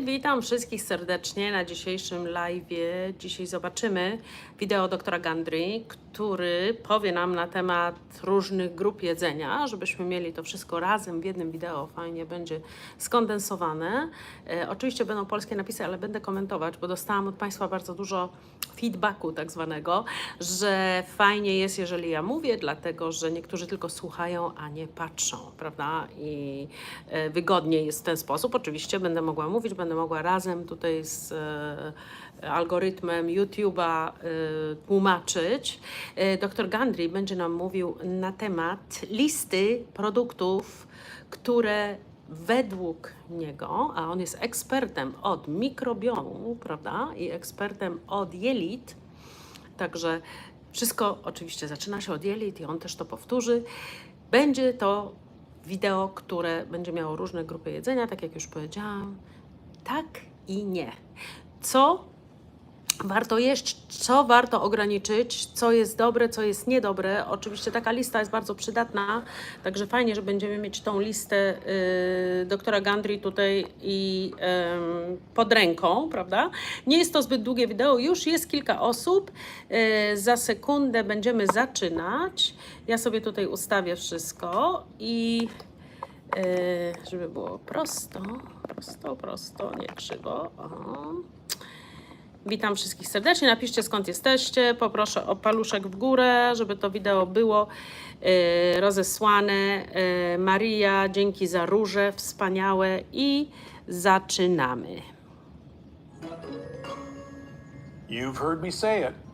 Witam wszystkich serdecznie na dzisiejszym live. Dzisiaj zobaczymy wideo doktora Gandry, który powie nam na temat różnych grup jedzenia, żebyśmy mieli to wszystko razem w jednym wideo. Fajnie będzie skondensowane. E, oczywiście będą polskie napisy, ale będę komentować, bo dostałam od Państwa bardzo dużo feedbacku tak zwanego, że fajnie jest, jeżeli ja mówię, dlatego że niektórzy tylko słuchają, a nie patrzą, prawda? I e, wygodniej jest w ten sposób. Oczywiście będę mogła mówić, będę mogła razem tutaj z e, algorytmem YouTube'a e, tłumaczyć. E, Dr Gandry będzie nam mówił na temat listy produktów, które według niego, a on jest ekspertem od mikrobiomu, prawda, i ekspertem od jelit, także wszystko oczywiście zaczyna się od jelit i on też to powtórzy. Będzie to wideo, które będzie miało różne grupy jedzenia, tak jak już powiedziałam, tak i nie. Co warto jeść, co warto ograniczyć, co jest dobre, co jest niedobre. Oczywiście taka lista jest bardzo przydatna, także fajnie, że będziemy mieć tą listę y, doktora Gandry tutaj i ym, pod ręką, prawda? Nie jest to zbyt długie wideo, już jest kilka osób. Y, za sekundę będziemy zaczynać. Ja sobie tutaj ustawię wszystko i y, żeby było prosto, prosto, prosto, nie krzywo. O. Witam wszystkich serdecznie. Napiszcie skąd jesteście. Poproszę o paluszek w górę, żeby to wideo było e, rozesłane. E, Maria, dzięki za róże, wspaniałe i zaczynamy. You've heard me say it.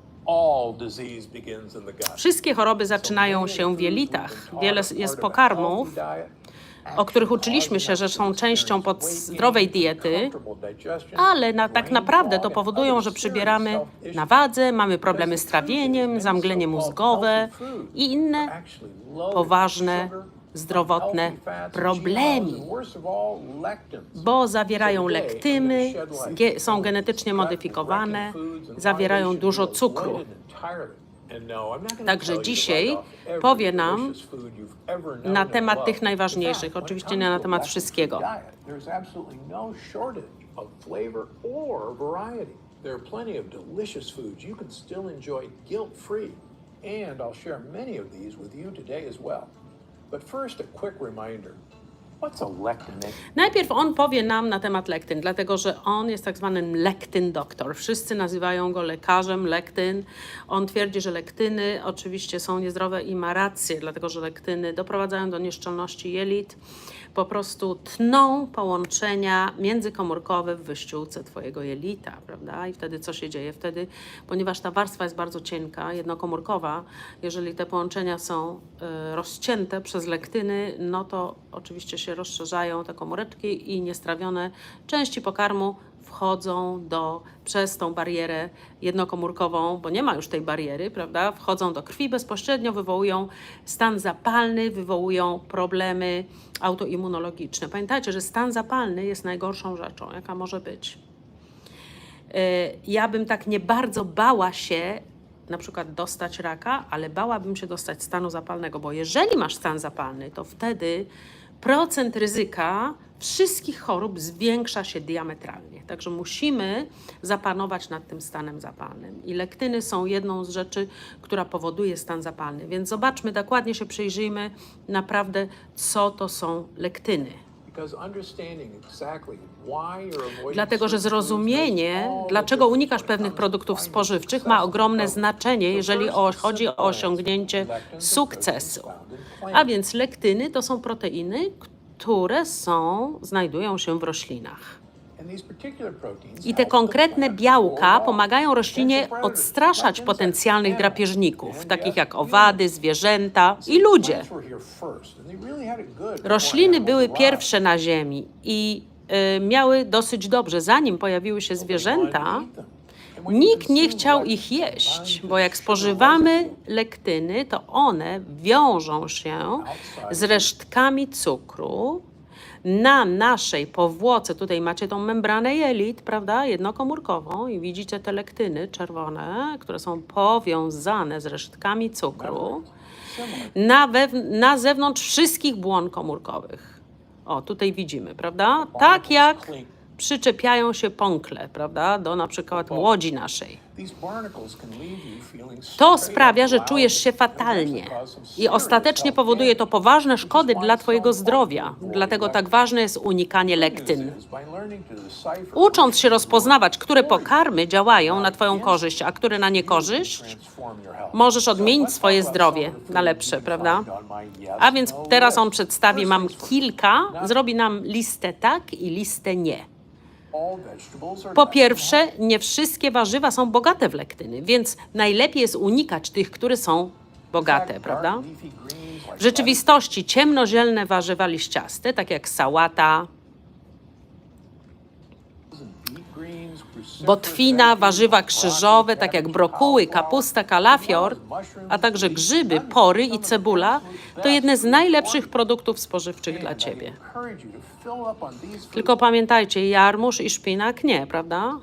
Wszystkie choroby zaczynają się w jelitach. Wiele jest pokarmów, o których uczyliśmy się, że są częścią pod zdrowej diety, ale na, tak naprawdę to powodują, że przybieramy na wadze, mamy problemy z trawieniem, zamglenie mózgowe i inne poważne zdrowotne problemy, bo zawierają lektyny, są genetycznie modyfikowane, zawierają dużo cukru. Także dzisiaj powie nam na temat tych najważniejszych, oczywiście nie na temat wszystkiego. No. There are plenty of delicious foods you can still enjoy guilt-free, and I'll share many of these with you today as well. But first, a quick reminder. Najpierw on powie nam na temat lektyn, dlatego że on jest tak zwanym lektyn doktor. Wszyscy nazywają go lekarzem lektyn. On twierdzi, że lektyny oczywiście są niezdrowe i ma rację, dlatego że lektyny doprowadzają do nieszczelności jelit, po prostu tną połączenia międzykomórkowe w wyściółce twojego jelita, prawda? I wtedy co się dzieje? Wtedy, ponieważ ta warstwa jest bardzo cienka, jednokomórkowa, jeżeli te połączenia są y, rozcięte przez lektyny, no to oczywiście się rozszerzają te komóreczki i niestrawione części pokarmu wchodzą do, przez tą barierę jednokomórkową, bo nie ma już tej bariery, prawda? Wchodzą do krwi bezpośrednio, wywołują stan zapalny, wywołują problemy autoimmunologiczne. Pamiętajcie, że stan zapalny jest najgorszą rzeczą, jaka może być. E, ja bym tak nie bardzo bała się na przykład dostać raka, ale bałabym się dostać stanu zapalnego, bo jeżeli masz stan zapalny, to wtedy procent ryzyka wszystkich chorób zwiększa się diametralnie. Także musimy zapanować nad tym stanem zapalnym. I lektyny są jedną z rzeczy, która powoduje stan zapalny. Więc zobaczmy, dokładnie się przyjrzyjmy naprawdę, co to są lektyny. Dlatego, że zrozumienie, dlaczego unikasz pewnych produktów spożywczych, ma ogromne znaczenie, jeżeli chodzi o osiągnięcie sukcesu. A więc lektyny to są proteiny, które są, znajdują się w roślinach. I te konkretne białka pomagają roślinie odstraszać potencjalnych drapieżników, takich jak owady, zwierzęta i ludzie. Rośliny były pierwsze na Ziemi i y, miały dosyć dobrze, zanim pojawiły się zwierzęta. Nikt nie chciał ich jeść, bo jak spożywamy lektyny, to one wiążą się z resztkami cukru na naszej powłoce. Tutaj macie tą membranę jelit, prawda, jednokomórkową i widzicie te lektyny czerwone, które są powiązane z resztkami cukru na, na zewnątrz wszystkich błon komórkowych. O, tutaj widzimy, prawda? Tak jak przyczepiają się pąkle, prawda, do na przykład łodzi naszej. To sprawia, że czujesz się fatalnie i ostatecznie powoduje to poważne szkody dla Twojego zdrowia. Dlatego tak ważne jest unikanie lektyn. Ucząc się rozpoznawać, które pokarmy działają na Twoją korzyść, a które na niekorzyść, możesz odmienić swoje zdrowie na lepsze, prawda? A więc no teraz on przedstawi nam first. kilka, zrobi nam listę tak i listę nie. Po pierwsze, nie wszystkie warzywa są bogate w lektyny, więc najlepiej jest unikać tych, które są bogate, prawda? W rzeczywistości ciemnozielne warzywa liściaste, tak jak sałata, botwina, warzywa krzyżowe, tak jak brokuły, kapusta, kalafior, a także grzyby, pory i cebula to jedne z najlepszych produktów spożywczych dla Ciebie. Tylko pamiętajcie, jarmuż i szpinak nie, prawda?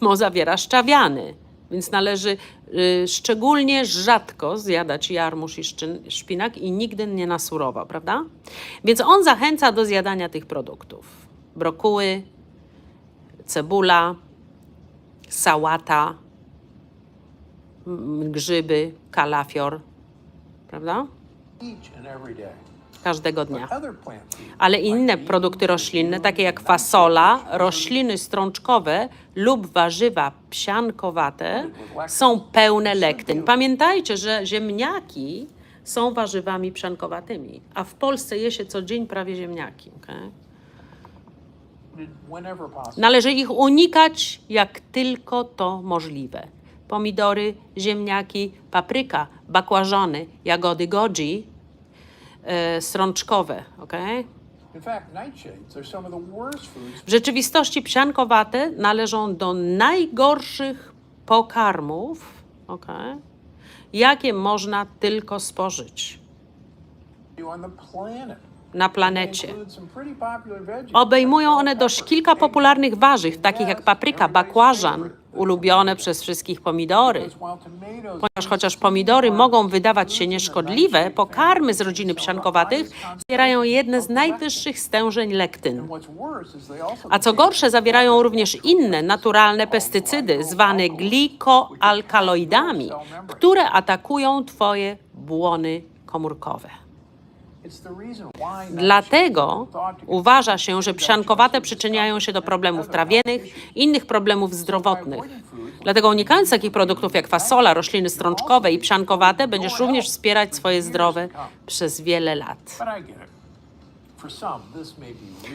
Bo zawiera szczawiany, więc należy y, szczególnie rzadko zjadać jarmuż i szpinak i nigdy nie na surowo, prawda? Więc on zachęca do zjadania tych produktów. Brokuły, cebula, sałata, mm, grzyby, kalafior, prawda? Każdego dnia. Ale inne produkty roślinne, takie jak fasola, rośliny strączkowe lub warzywa psiankowate są pełne lektyn. Pamiętajcie, że ziemniaki są warzywami psiankowatymi, a w Polsce je się co dzień prawie ziemniaki. okej? Należy ich unikać jak tylko to możliwe. Pomidory, ziemniaki, papryka, bakłażany, jagody goji, e, strączkowe. foods W rzeczywistości psiankowate należą do najgorszych pokarmów, okay, jakie można tylko spożyć. Na planecie. Obejmują one dość kilka popularnych warzyw, takich jak papryka, bakłażan, ulubione przez wszystkich pomidory. Ponieważ chociaż pomidory mogą wydawać się nieszkodliwe, pokarmy z rodziny psiankowatych zawierają jedne z najwyższych stężeń lektyn. A co gorsze, zawierają również inne naturalne pestycydy, zwane glikoalkaloidami, które atakują Twoje błony komórkowe. Dlatego uważa się, że psiankowate przyczyniają się do problemów trawiennych i innych problemów zdrowotnych. Dlatego unikając takich produktów jak fasola, rośliny strączkowe i psiankowate, będziesz również wspierać swoje zdrowie przez wiele lat.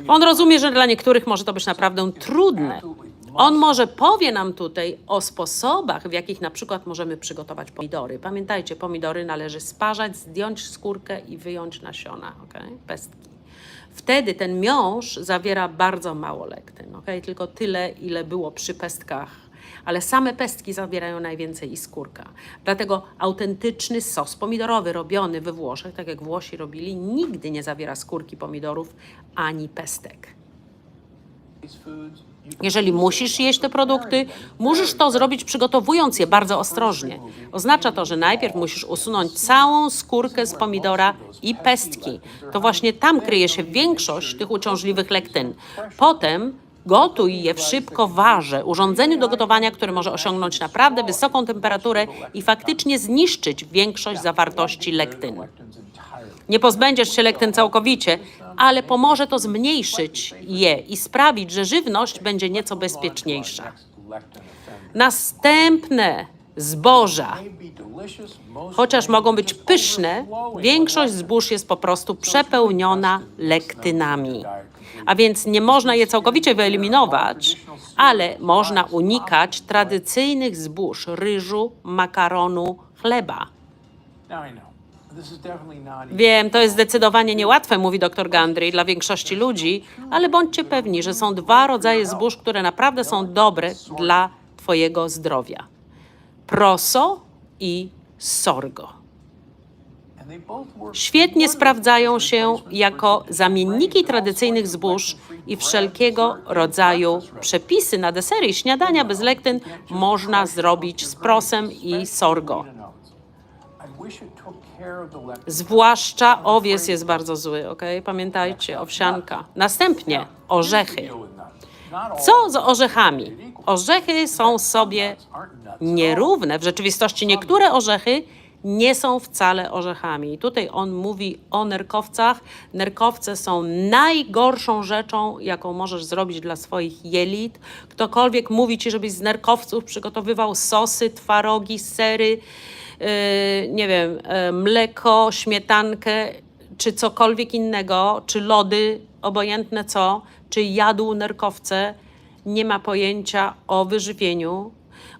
On rozumie, że dla niektórych może to być naprawdę trudne. On może powie nam tutaj o sposobach, w jakich na przykład możemy przygotować pomidory. Pamiętajcie, pomidory należy sparzać, zdjąć skórkę i wyjąć nasiona, okay? pestki. Wtedy ten miąższ zawiera bardzo mało lektyn, okay? tylko tyle, ile było przy pestkach. Ale same pestki zawierają najwięcej i skórka. Dlatego autentyczny sos pomidorowy robiony we Włoszech, tak jak Włosi robili, nigdy nie zawiera skórki pomidorów ani pestek. Jeżeli musisz jeść te produkty, musisz to zrobić przygotowując je bardzo ostrożnie. Oznacza to, że najpierw musisz usunąć całą skórkę z pomidora i pestki. To właśnie tam kryje się większość tych uciążliwych lektyn. Potem gotuj je w szybkowarze, urządzeniu do gotowania, które może osiągnąć naprawdę wysoką temperaturę i faktycznie zniszczyć większość zawartości lektyn. Nie pozbędziesz się lektyn całkowicie, ale pomoże to zmniejszyć je i sprawić, że żywność będzie nieco bezpieczniejsza. Następne zboża. Chociaż mogą być pyszne, większość zbóż jest po prostu przepełniona lektynami. A więc nie można je całkowicie wyeliminować, ale można unikać tradycyjnych zbóż ryżu, makaronu, chleba. Wiem, to jest zdecydowanie niełatwe, mówi dr Gandry, dla większości ludzi, ale bądźcie pewni, że są dwa rodzaje zbóż, które naprawdę są dobre dla Twojego zdrowia: proso i sorgo. Świetnie sprawdzają się jako zamienniki tradycyjnych zbóż i wszelkiego rodzaju przepisy na desery i śniadania bez lektyn można zrobić z prosem i sorgo. Zwłaszcza owiec jest bardzo zły, ok? Pamiętajcie, owsianka. Następnie orzechy. Co z orzechami? Orzechy są sobie nierówne. W rzeczywistości niektóre orzechy nie są wcale orzechami. I tutaj on mówi o nerkowcach. Nerkowce są najgorszą rzeczą, jaką możesz zrobić dla swoich jelit. Ktokolwiek mówi ci, żebyś z nerkowców przygotowywał sosy, twarogi, sery, nie wiem, yy, mleko, śmietankę, czy cokolwiek innego, czy lody, obojętne co, czy jadł nerkowce, nie ma pojęcia o wyżywieniu.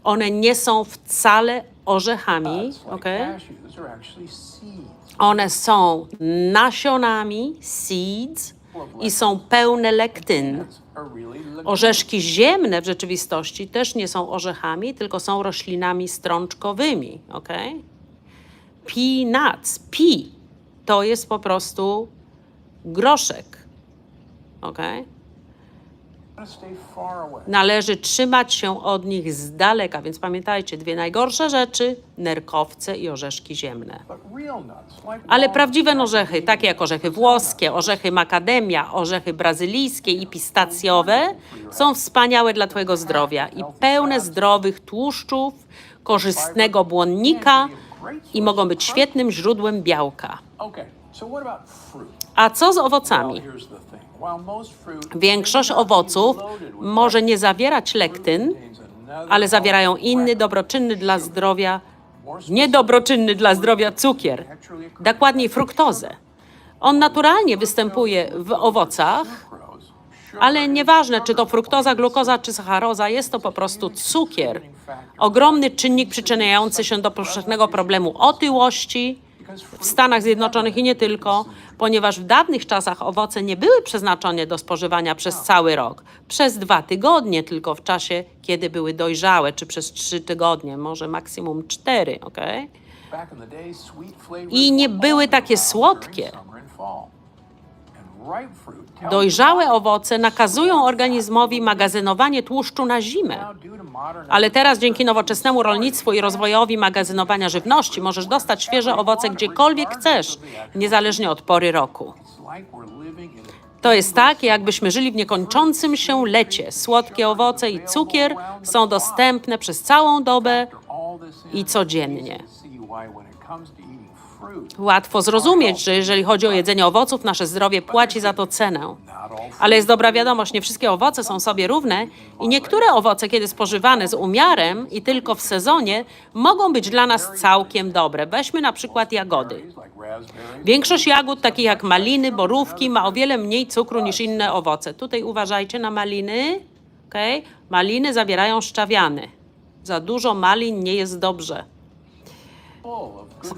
One nie są wcale orzechami, ok? One są nasionami, seeds, i są pełne lektyn. Orzeszki ziemne w rzeczywistości też nie są orzechami, tylko są roślinami strączkowymi, ok? Peanuts, pea, to jest po prostu groszek, ok? Należy trzymać się od nich z daleka, więc pamiętajcie, dwie najgorsze rzeczy, nerkowce i orzeszki ziemne. Ale prawdziwe orzechy, takie jak orzechy włoskie, orzechy makademia, orzechy brazylijskie i pistacjowe, są wspaniałe dla Twojego zdrowia i pełne zdrowych tłuszczów, korzystnego błonnika i mogą być świetnym źródłem białka. A co z owocami? Większość owoców może nie zawierać lektyn, ale zawierają inny dobroczynny dla zdrowia, niedobroczynny dla zdrowia cukier, dokładniej fruktozę. On naturalnie występuje w owocach, ale nieważne czy to fruktoza, glukoza czy sacharoza, jest to po prostu cukier. Ogromny czynnik przyczyniający się do powszechnego problemu otyłości w Stanach Zjednoczonych i nie tylko, ponieważ w dawnych czasach owoce nie były przeznaczone do spożywania przez cały rok, przez dwa tygodnie tylko w czasie, kiedy były dojrzałe, czy przez trzy tygodnie, może maksimum cztery, flavors I nie były takie słodkie. Dojrzałe owoce nakazują organizmowi magazynowanie tłuszczu na zimę. Ale teraz dzięki nowoczesnemu rolnictwu i rozwojowi magazynowania żywności możesz dostać świeże owoce gdziekolwiek chcesz, niezależnie od pory roku. To jest tak, jakbyśmy żyli w niekończącym się lecie. Słodkie owoce i cukier są dostępne przez całą dobę i codziennie. Łatwo zrozumieć, że jeżeli chodzi o jedzenie owoców, nasze zdrowie płaci za to cenę. Ale jest dobra wiadomość, nie wszystkie owoce są sobie równe i niektóre owoce, kiedy spożywane z umiarem i tylko w sezonie, mogą być dla nas całkiem dobre. Weźmy na przykład jagody. Większość jagód, takich jak maliny, borówki, ma o wiele mniej cukru niż inne owoce. Tutaj uważajcie na maliny. Okay? Maliny zawierają szczawiany. Za dużo malin nie jest dobrze.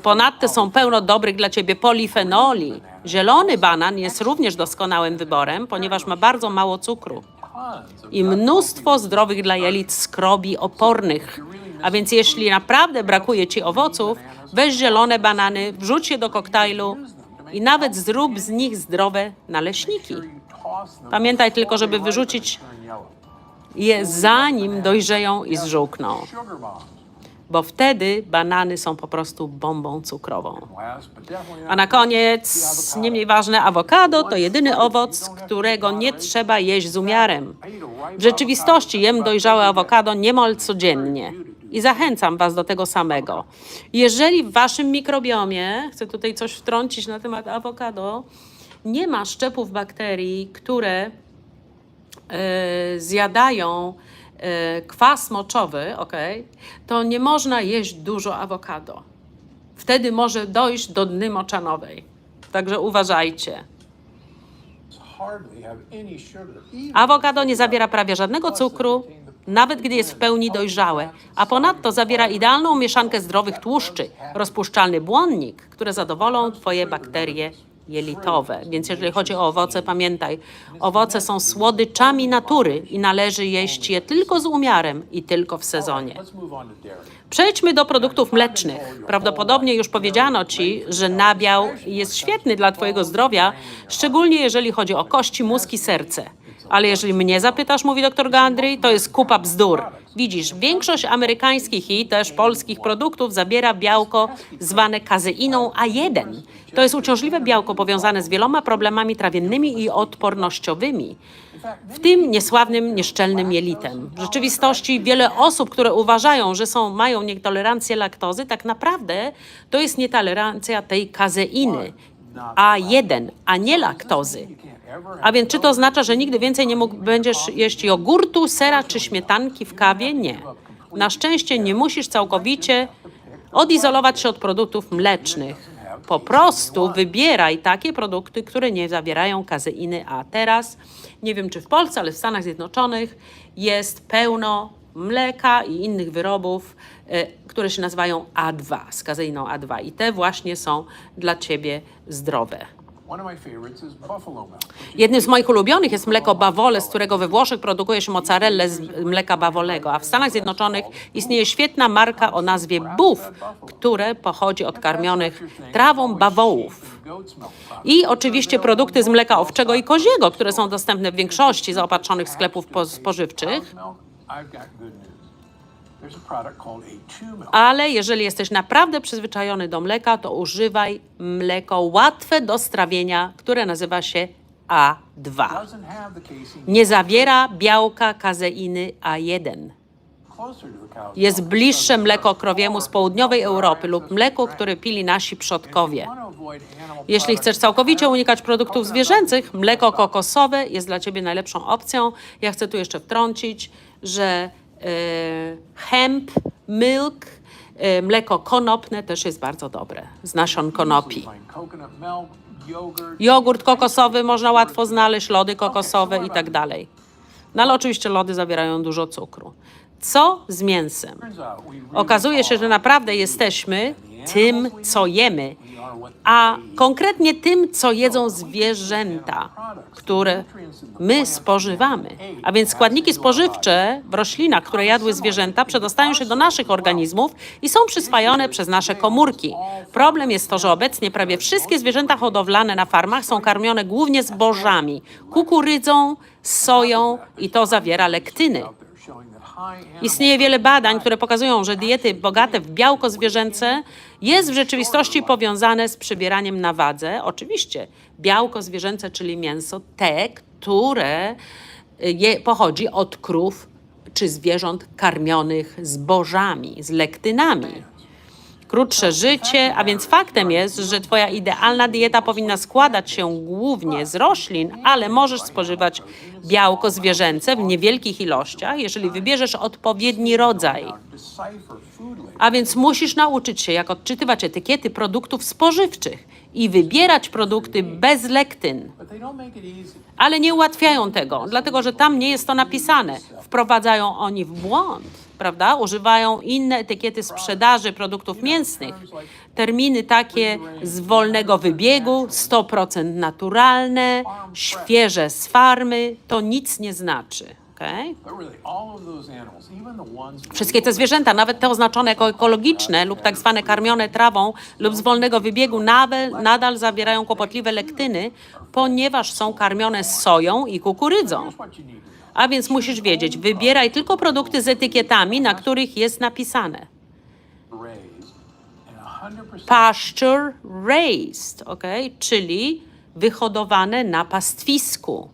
Ponadto są pełno dobrych dla ciebie polifenoli. Zielony banan jest również doskonałym wyborem, ponieważ ma bardzo mało cukru i mnóstwo zdrowych dla jelit skrobi opornych. A więc jeśli naprawdę brakuje ci owoców, weź zielone banany, wrzuć je do koktajlu i nawet zrób z nich zdrowe naleśniki. Pamiętaj tylko, żeby wyrzucić je zanim dojrzeją i zżółkną. Bo wtedy banany są po prostu bombą cukrową. A na koniec, nie mniej ważne, awokado to jedyny owoc, którego nie trzeba jeść z umiarem. W rzeczywistości jem dojrzałe awokado niemal codziennie i zachęcam Was do tego samego. Jeżeli w Waszym mikrobiomie, chcę tutaj coś wtrącić na temat awokado, nie ma szczepów bakterii, które e, zjadają kwas moczowy, okay, to nie można jeść dużo awokado. Wtedy może dojść do dny moczanowej. Także uważajcie. Awokado nie zawiera prawie żadnego cukru, nawet gdy jest w pełni dojrzałe, a ponadto zawiera idealną mieszankę zdrowych tłuszczy, rozpuszczalny błonnik, które zadowolą Twoje bakterie jelitowe. Więc jeżeli chodzi o owoce, pamiętaj, owoce są słodyczami natury i należy jeść je tylko z umiarem i tylko w sezonie. Przejdźmy do produktów mlecznych. Prawdopodobnie już powiedziano Ci, że nabiał jest świetny dla Twojego zdrowia, szczególnie jeżeli chodzi o kości, mózg i serce. Ale jeżeli mnie zapytasz, mówi dr Gandry, to jest kupa bzdur. Widzisz, większość amerykańskich i też polskich produktów zabiera białko zwane kazeiną A1. To jest uciążliwe białko powiązane z wieloma problemami trawiennymi i odpornościowymi. w tym niesławnym, nieszczelnym jelitem. W rzeczywistości wiele osób, które uważają, że są, mają nietolerancję laktozy, tak naprawdę to jest nietolerancja tej kazeiny A1, a nie laktozy. A więc czy to oznacza, że nigdy więcej nie mógł, będziesz jeść jogurtu, sera czy śmietanki w kawie? Nie. Na szczęście nie musisz całkowicie odizolować się od produktów mlecznych. Po prostu wybieraj takie produkty, które nie zawierają kazeiny A. Teraz, nie wiem czy w Polsce, ale w Stanach Zjednoczonych jest pełno mleka i innych wyrobów, które się nazywają A2, z kazeiną A2 i te właśnie są dla Ciebie zdrowe. Jednym z moich ulubionych jest mleko bawole, z którego we Włoszech produkuje się mozzarellę z mleka bawolego, a w Stanach Zjednoczonych istnieje świetna marka o nazwie Buff, które pochodzi od karmionych trawą bawołów. I oczywiście produkty z mleka owczego i koziego, które są dostępne w większości zaopatrzonych sklepów po- spożywczych. Ale jeżeli jesteś naprawdę przyzwyczajony do mleka, to używaj mleko łatwe do strawienia, które nazywa się A2. Doesn't have the casein Nie zawiera białka kazeiny A1. closer to the cow's Jest bliższe mleko krowiemu z południowej Europy lub mleku, które pili nasi przodkowie. Jeśli chcesz całkowicie unikać produktów zwierzęcych, mleko kokosowe jest dla Ciebie najlepszą opcją. Ja chcę tu jeszcze wtrącić, że hemp, milk, e, mleko konopne też jest bardzo dobre, z nasion konopi. Jogurt kokosowy można łatwo znaleźć, lody kokosowe i tak dalej. No ale oczywiście lody zawierają dużo cukru. Co z mięsem? Okazuje się, że naprawdę jesteśmy tym, co jemy, a konkretnie tym, co jedzą zwierzęta, które my spożywamy. A więc składniki spożywcze w roślinach, które jadły zwierzęta, przedostają się do naszych organizmów i są przyswajane przez nasze komórki. Problem jest to, że obecnie prawie wszystkie zwierzęta hodowlane na farmach są karmione głównie zbożami, kukurydzą, soją i to zawiera lektyny. Istnieje wiele badań, które pokazują, że diety bogate w białko zwierzęce jest w rzeczywistości powiązane z przybieraniem na wadze. Oczywiście białko zwierzęce, czyli mięso, te, które y, je, pochodzi od krów czy zwierząt karmionych zbożami, z lektynami. Krótsze życie, a więc faktem jest, że Twoja idealna dieta powinna składać się głównie z roślin, ale możesz spożywać białko zwierzęce w niewielkich ilościach, jeżeli wybierzesz odpowiedni rodzaj. A więc musisz nauczyć się, jak odczytywać etykiety produktów spożywczych i wybierać produkty bez lektyn. Ale nie ułatwiają tego, dlatego że tam nie jest to napisane. Wprowadzają oni w błąd, prawda? Używają inne etykiety sprzedaży produktów mięsnych. Terminy takie z wolnego wybiegu, 100% naturalne, świeże z farmy, to nic nie znaczy. Wszystkie te zwierzęta, nawet te oznaczone jako ekologiczne lub tak zwane karmione trawą lub z wolnego wybiegu, nawet, nadal zawierają kłopotliwe lektyny, ponieważ są karmione soją i kukurydzą. A więc musisz wiedzieć, wybieraj tylko produkty z etykietami, na których jest napisane Raised and 100% pasture raised, ok? czyli wyhodowane na pastwisku.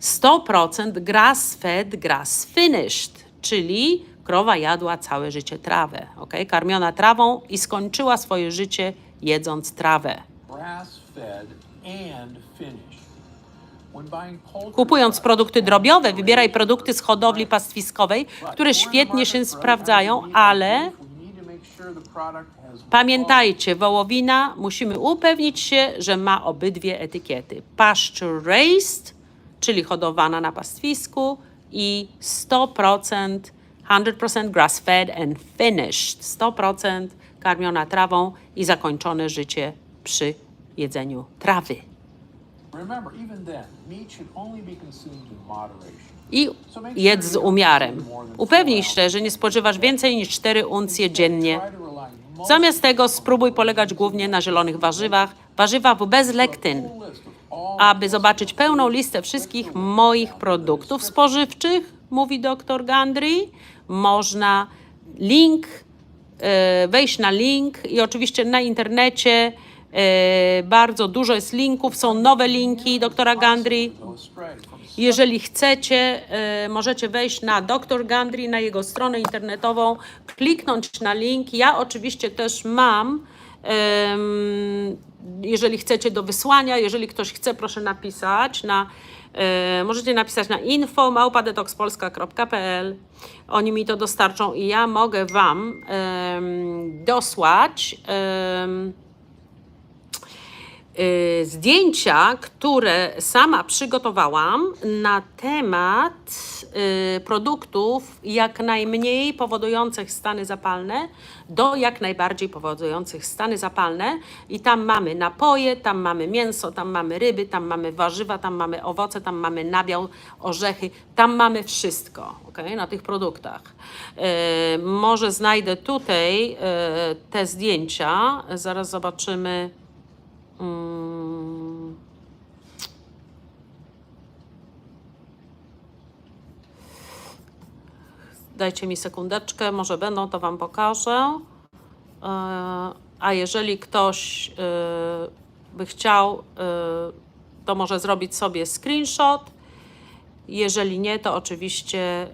100% grass fed, grass finished, czyli krowa jadła całe życie trawę, ok? karmiona trawą i skończyła swoje życie jedząc trawę. grass fed and finished. Kupując produkty drobiowe, wybieraj produkty z hodowli pastwiskowej, które świetnie się sprawdzają, ale Pamiętajcie, wołowina musimy upewnić się, że ma obydwie etykiety. Pasture raised, czyli hodowana na pastwisku i 100% 100% grass fed and finished. 100% karmiona trawą i zakończone życie przy jedzeniu trawy. I jedz z umiarem. Upewnij się, że nie spożywasz więcej niż 4 uncje dziennie Zamiast tego spróbuj polegać głównie na zielonych warzywach, warzywach bez lektyn. Aby zobaczyć pełną listę wszystkich moich produktów spożywczych, mówi dr Gandry, można link, e, wejść na link i oczywiście na internecie bardzo dużo jest linków, są nowe linki doktora from Jeżeli chcecie, e, możecie wejść na Dr. Gandry, na jego stronę internetową, kliknąć na link. Ja oczywiście też mam, jeżeli chcecie do wysłania, jeżeli ktoś chce, proszę napisać na, e, możecie napisać na info małpadetoxpolska.pl. Oni mi to dostarczą i ja mogę Wam dosłać. Y, zdjęcia, które sama przygotowałam na temat y, produktów jak najmniej powodujących stany zapalne do jak najbardziej powodujących stany zapalne. I tam mamy napoje, tam mamy mięso, tam mamy ryby, tam mamy warzywa, tam mamy owoce, tam mamy nabiał, orzechy, tam mamy wszystko okay, na tych produktach. Y, może znajdę tutaj te zdjęcia, zaraz zobaczymy. Mm. Dajcie mi sekundeczkę, może będą, to Wam pokażę. E, A jeżeli ktoś e, by chciał, e, to może zrobić sobie screenshot. Jeżeli nie, to oczywiście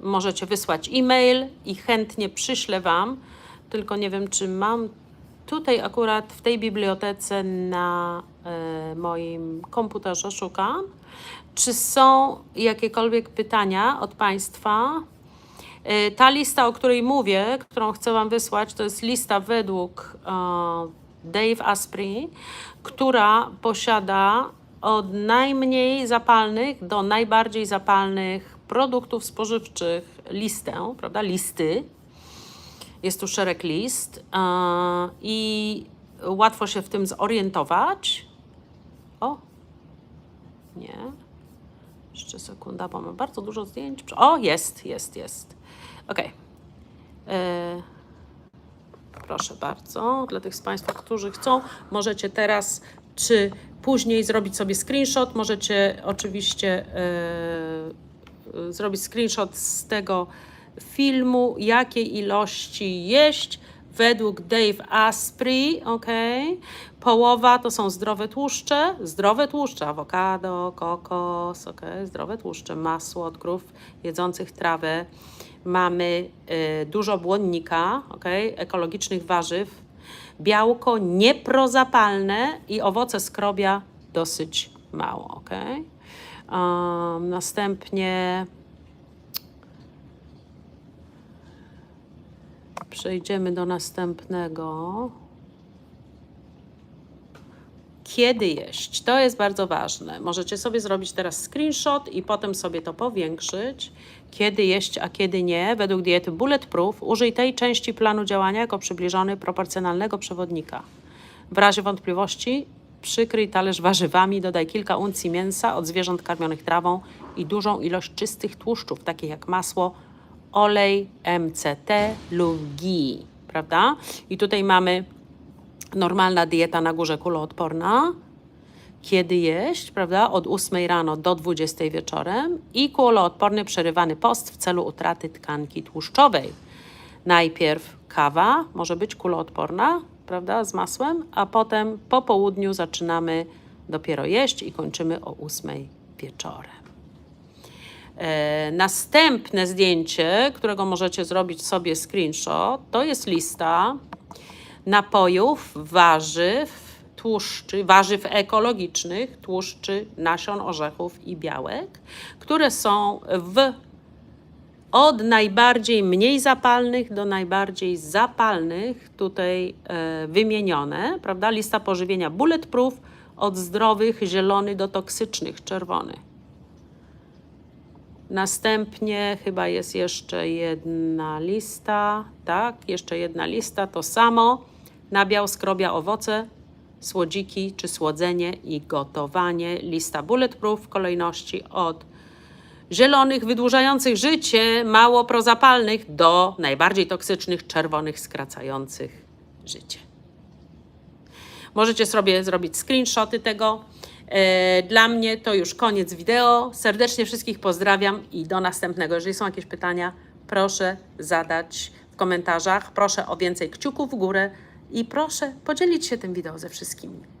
możecie wysłać e-mail i chętnie przyślę Wam. Tylko nie wiem, czy mam tutaj akurat w tej bibliotece na e, moim komputerze, szukam. Czy są jakiekolwiek pytania od Państwa? E, Ta lista, o której mówię, którą chcę Wam wysłać, to jest lista według e, Dave Asprey, która posiada od najmniej zapalnych do najbardziej zapalnych produktów spożywczych listę, prawda? Listy. Jest tu szereg list e, i łatwo się w tym zorientować. O, nie. Jeszcze sekunda, bo mam bardzo dużo zdjęć. O, jest, jest, jest. Ok. E, Proszę bardzo, dla tych z Państwa, którzy chcą, możecie teraz czy później zrobić sobie screenshot. Możecie oczywiście e, zrobić screenshot z tego filmu, jakiej ilości jeść według Dave Asprey, ok? Połowa to są zdrowe tłuszcze, zdrowe tłuszcze, awokado, kokos, ok? Zdrowe tłuszcze, masło od krów jedzących trawę. Mamy y, dużo błonnika, ok? Ekologicznych warzyw, białko nieprozapalne i owoce skrobia dosyć mało, ok? Um, następnie Przejdziemy do następnego. Kiedy jeść? To jest bardzo ważne. Możecie sobie zrobić teraz screenshot i potem sobie to powiększyć. Kiedy jeść, a kiedy nie. Według diety Bulletproof użyj tej części planu działania jako przybliżony proporcjonalnego przewodnika. W razie wątpliwości przykryj talerz warzywami, dodaj kilka uncji mięsa od zwierząt karmionych trawą i dużą ilość czystych tłuszczów, takich jak masło, olej, MCT lub GI, prawda? I tutaj mamy normalna dieta na górze kuloodporna, kiedy jeść, prawda? Od 8 rano do 20 wieczorem i kuloodporny przerywany post w celu utraty tkanki tłuszczowej. Najpierw kawa może być kuloodporna, prawda, z masłem, a potem po południu zaczynamy dopiero jeść i kończymy o 8 wieczorem. E, następne zdjęcie, którego możecie zrobić sobie screenshot, to jest lista napojów, warzyw, tłuszczy, warzyw ekologicznych, tłuszczy, nasion, orzechów i białek, które są w od najbardziej mniej zapalnych do najbardziej zapalnych tutaj e, wymienione, prawda? Lista pożywienia bulletproof od zdrowych zielony do toksycznych czerwony. Następnie chyba jest jeszcze jedna lista, tak, jeszcze jedna lista, to samo. Nabiał, skrobia, owoce, słodziki czy słodzenie i gotowanie. Lista bulletproof w kolejności od zielonych, wydłużających życie, mało prozapalnych do najbardziej toksycznych, czerwonych, skracających życie. Możecie sobie zrobić screenshoty tego. E, Dla mnie to już koniec wideo. Serdecznie wszystkich pozdrawiam i do następnego. Jeżeli są jakieś pytania, proszę zadać w komentarzach. Proszę o więcej kciuków w górę i proszę podzielić się tym wideo ze wszystkimi.